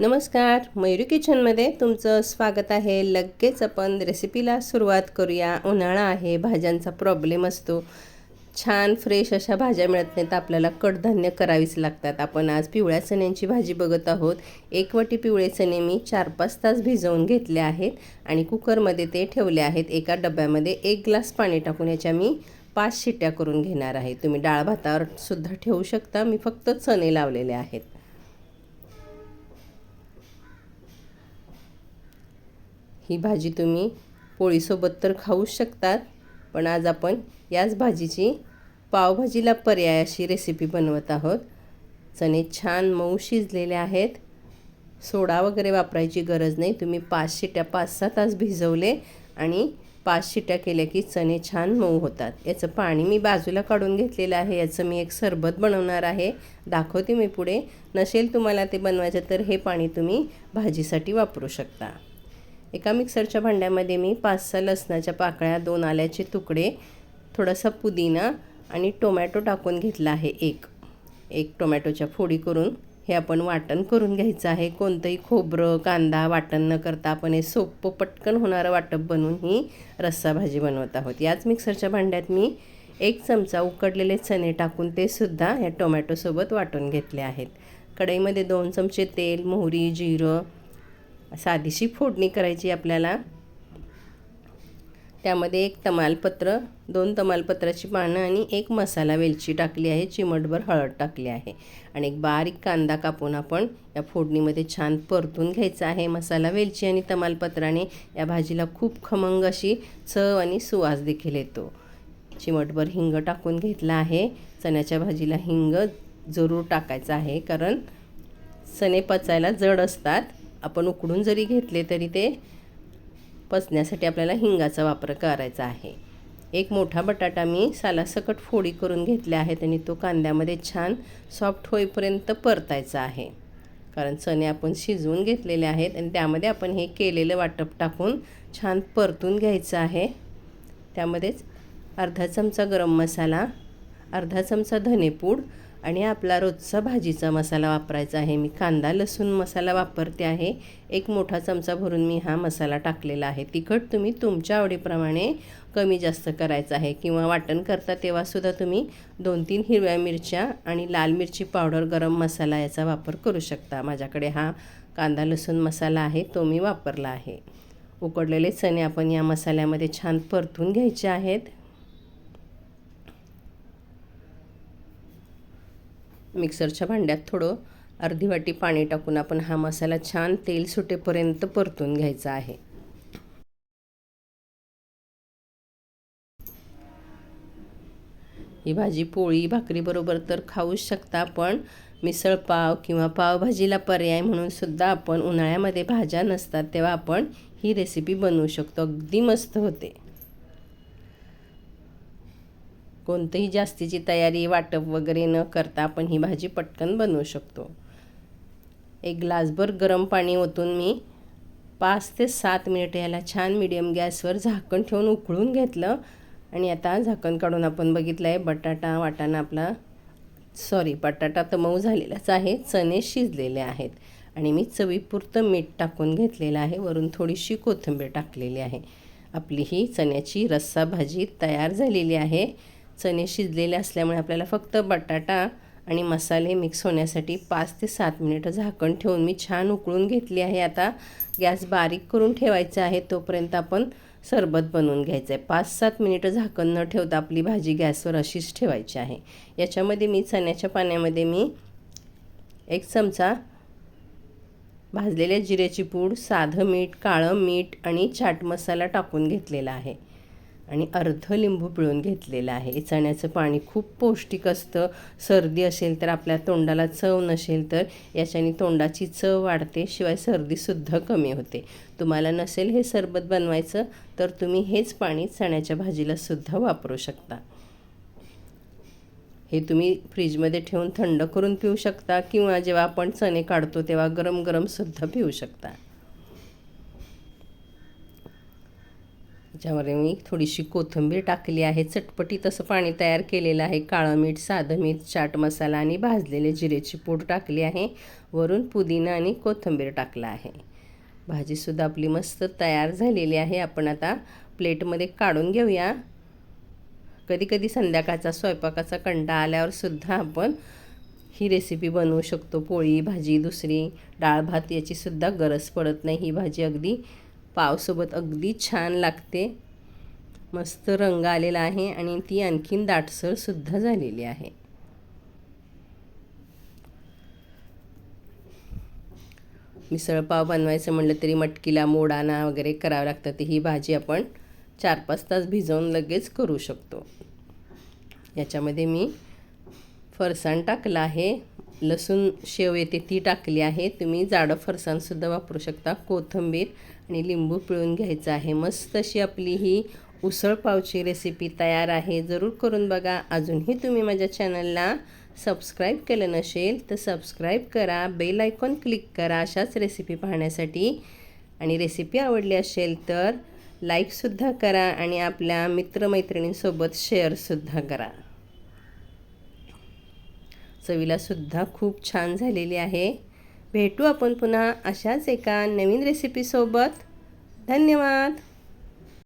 नमस्कार मयुरी किचनमध्ये तुमचं स्वागत आहे. लगेच आपण रेसिपीला सुरुवात करूया. उन्हाळा आहे भाज्यांचा प्रॉब्लेम असतो. छान फ्रेश अशा भाज्या मिळत नाहीत. आपल्याला कडधान्य करावीच लागतात. आपण आज पिवळ्या चण्यांची भाजी बघत आहोत. एक वाटी पिवळे चणे मी चार पाच तास भिजवून घेतले आहेत आणि कुकरमध्ये ते ठेवले आहेत. एका डब्यामध्ये एक ग्लास पाणी टाकून याच्या मी पाच शिट्ट्या करून घेणार आहे. तुम्ही डाळ भातावर सुद्धा ठेवू शकता. मी फक्त चणे लावलेले आहेत. ही भाजी तुम्ही पोळीसोबत तर खाऊच शकतात पण आज आपण याच भाजीची पावभाजीला पर्याय अशी रेसिपी बनवत आहोत. चणे छान मऊ शिजलेले आहेत. सोडा वगैरे वापरायची गरज नाही. तुम्ही पाच शिट्या पाच सहा तास भिजवले आणि पाच शिट्या केल्या की चणे छान मऊ होतात. याचं पाणी मी बाजूला काढून घेतलेलं आहे. याचं मी एक सरबत बनवणार आहे. दाखवते मी पुढे. नसेल तुम्हाला ते बनवायचं तर हे पाणी तुम्ही भाजीसाठी वापरू शकता. एका मिक्सरच्या भांड्यामध्ये मी पाच सहा लसणाच्या पाकळ्या दोन आल्याचे तुकडे थोडासा पुदिना आणि टोमॅटो टाकून घेतला आहे एक. एक टोमॅटोच्या फोडी करून हे आपण वाटण करून घ्यायचं आहे. कोणतंही खोबरं कांदा वाटण न करता आपण हे सोपं पटकन होणारं वाटप बनवून ही रस्सा भाजी बनवत आहोत. याच मिक्सरच्या भांड्यात मी एक चमचा उकडलेले चणे टाकून ते सुद्धा या टोमॅटोसोबत वाटून घेतले आहेत. कढईमध्ये दोन चमचे तेल मोहरी जिरं साधीशी फोडणी करायची आपल्याला. त्यामध्ये एक तमालपत्र दोन तमालपत्राची पानं आणि एक मसाला वेलची टाकली आहे. चिमटभर हळद टाकली आहे. आणि एक बारीक कांदा कापून आपण या फोडणीमध्ये छान परतून घ्यायचा आहे. मसाला वेलची आणि तमालपत्राने या भाजीला खूप खमंग अशी चव आणि सुवास देखील येतो. चिमटभर हिंग टाकून घेतला आहे. चण्याच्या भाजीला हिंग जरूर टाकायचं आहे कारण चणे पचायला जड असतात. आपण उकडून जरी घेतले तरी ते पचण्यासाठी आपल्याला हिंगाचा वापर करायचा आहे. एक मोठा बटाटा मी सालासकट फोडी करून घेतले आहेत आणि तो कांद्यामध्ये छान सॉफ्ट होईपर्यंत परतायचा आहे. कारण चणे आपण शिजवून घेतलेले आहेत आणि त्यामध्ये आपण हे केलेलं वाटप टाकून छान परतून घ्यायचं आहे. त्यामध्येच अर्धा चमचा गरम मसाला अर्धा चमचा धनेपूड आणि आपला रोजचा भाजीचा मसाला वापरायचा आहे. मी कांदा लसूण मसाला वापरते आहे. एक मोठा चमचा भरून मी हा मसाला टाकलेला आहे. तिखट तुम्ही तुमच्या आवडीप्रमाणे कमी जास्त करायचं आहे किंवा वाटण करता तेव्हासुद्धा तुम्ही दोन तीन हिरव्या मिरच्या आणि लाल मिरची पावडर गरम मसाला याचा वापर करू शकता. माझ्याकडे हा कांदा लसूण मसाला आहे. तो मी वापरला आहे. उकडलेले चणे आपण या मसाल्यामध्ये छान परतून घ्यायचे आहेत. मिक्सरच्या भांड्यात थोडं अर्धी वाटी पाणी टाकून आपण हा मसाला छान तेल सुटेपर्यंत परतून घ्यायचा आहे. ही भाजी पोळी भाकरीबरोबर तर खाऊच शकता पण मिसळपाव किंवा पावभाजीला पर्याय म्हणून सुद्धा आपण उन्हाळ्यामध्ये भाज्या नसतात तेव्हा आपण ही रेसिपी बनवू शकतो. अगदी मस्त होते. कोणतंही जास्तीची तयारी वाटप वगैरे न करता आपण ही भाजी पटकन बनवू शकतो. एक ग्लासभर गरम पाणी ओतून मी पाच ते सात मिनिट याला छान मिडियम गॅसवर झाकण ठेवून उकळून घेतलं. आणि आता झाकण काढून आपण बघितलं आहे बटाटा वाटाणा आपला सॉरी बटाटा तर मऊ झालेलाच आहे चणे शिजलेले आहेत. आणि मी चवीपुरतं मीठ टाकून घेतलेलं आहे वरून थोडीशी कोथिंबीर टाकलेली आहे. आपली ही चण्याची रस्सा भाजी तयार झालेली आहे. चणे शिजलेले असल्यामुळे आपल्याला फक्त बटाटा आणि मसाले मिक्स होण्यासाठी पाच ते सात मिनिटं झाकण ठेवून मी छान उकळून घेतली आहे. आता गॅस बारीक करून ठेवायचा आहे तोपर्यंत आपण सरबत बनवून घ्यायचं आहे. पाच सात मिनिटं झाकण न ठेवता आपली भाजी गॅसवर अशीच ठेवायची आहे. याच्यामध्ये मी चण्याच्या पाण्यामध्ये मी एक चमचा भाजलेल्या जिऱ्याची पूड साधं मीठ काळं मीठ आणि चाट मसाला टाकून घेतलेला आहे. आणि अर्ध लिंबू पिळून घेतलेलं आहे. चण्याचं पाणी खूप पौष्टिक असतं. सर्दी असेल तर आपल्या तोंडाला चव नसेल तर याच्याने तोंडाची चव वाढते शिवाय सर्दीसुद्धा कमी होते. तुम्हाला नसेल हे सरबत बनवायचं तर तुम्ही हेच पाणी चण्याच्या भाजीला सुद्धा वापरू शकता. हे तुम्ही फ्रीजमध्ये ठेवून थंड करून पिऊ शकता किंवा जेव्हा आपण चणे काढतो तेव्हा गरम गरमसुद्धा पिऊ शकता. ज्यामध्ये मी थोडीशी कोथिंबीर टाकली आहे चटपटीत असं पाणी तयार केलेलं आहे काळं मीठ साधं मीठ चाट मसाला आणि भाजलेले जिरेची पूड टाकली आहे. वरून पुदिना आणि कोथिंबीर टाकला आहे. भाजीसुद्धा आपली मस्त तयार झालेली आहे. आपण आता प्लेटमध्ये काढून घेऊया. कधी कधी संध्याकाळचा स्वयंपाकाचा कंटा आल्यावर सुद्धा आपण ही रेसिपी बनवू शकतो. पोळी भाजी दुसरी डाळ भात याचीसुद्धा गरज पडत नाही. ही भाजी अगदी पावसोबत अगदी छान लागते. मस्त रंग आलेला आहे आणि ती आणखीन दाटसरसुद्धा झालेली आहे. मिसळपाव बनवायचं म्हटलं तरी मटकीला मोडाना वगैरे करावं लागतं. तर ही भाजी आपण चार पाच तास भिजवून लगेच करू शकतो. याच्यामध्ये मी फरसाण टाकलं आहे. लसूण शेव येते ती टाकली आहे. तुम्ही जाडं फरसाणसुद्धा वापरू शकता. कोथिंबीर आणि लिंबू पिळून घ्यायचं आहे. मस्त अशी आपली ही उसळ पावची रेसिपी तयार आहे. जरूर करून बघा. अजूनही तुम्ही माझ्या चॅनलला सबस्क्राईब केलं नसेल तर सबस्क्राईब करा. बेल आयकॉन क्लिक करा. अशाच रेसिपी पाहण्यासाठी. आणि रेसिपी आवडली असेल तर लाईकसुद्धा करा. आणि आपल्या मित्रमैत्रिणींसोबत शेअरसुद्धा करा. चवीलासुद्धा खूप छान झालेली आहे. भेटू आपण पुन्हा अशाच एका नवीन रेसिपीसोबत धन्यवाद.